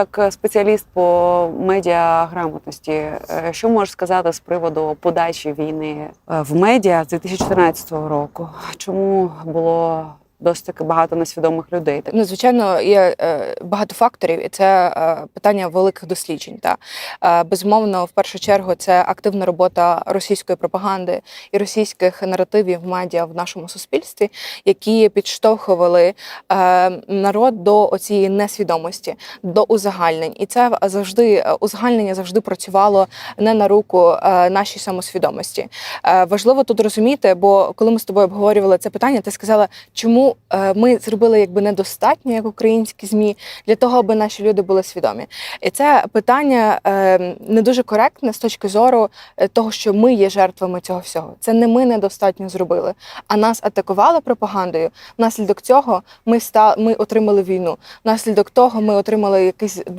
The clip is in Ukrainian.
Як спеціаліст по медіаграмотності, е, що можеш сказати з приводу подачі війни е, в медіа з 2014 року? Чому було досить таки багато несвідомих людей? Ну, звичайно, є е, багато факторів, і це е, питання великих досліджень. Та е, безумовно, в першу чергу, це активна робота російської пропаганди і російських наративів медіа в нашому суспільстві, які підштовхували народ до цієї несвідомості, до узагальнень. І це завжди узагальнення завжди працювало не на руку нашій самосвідомості. Важливо тут розуміти, бо коли ми з тобою обговорювали це питання, ти сказала, чому е, ми зробили якби недостатньо як українські змі для того, аби наші люди були свідомі. І це питання е, не дуже коректне з точки зору е, того, що ми є жертвами цього всього. Це не ми недостатньо зробили, а нас атакували пропагандою. Внаслідок цього ми стали, ми отримали війну. Внаслідок того ми отримали якийсь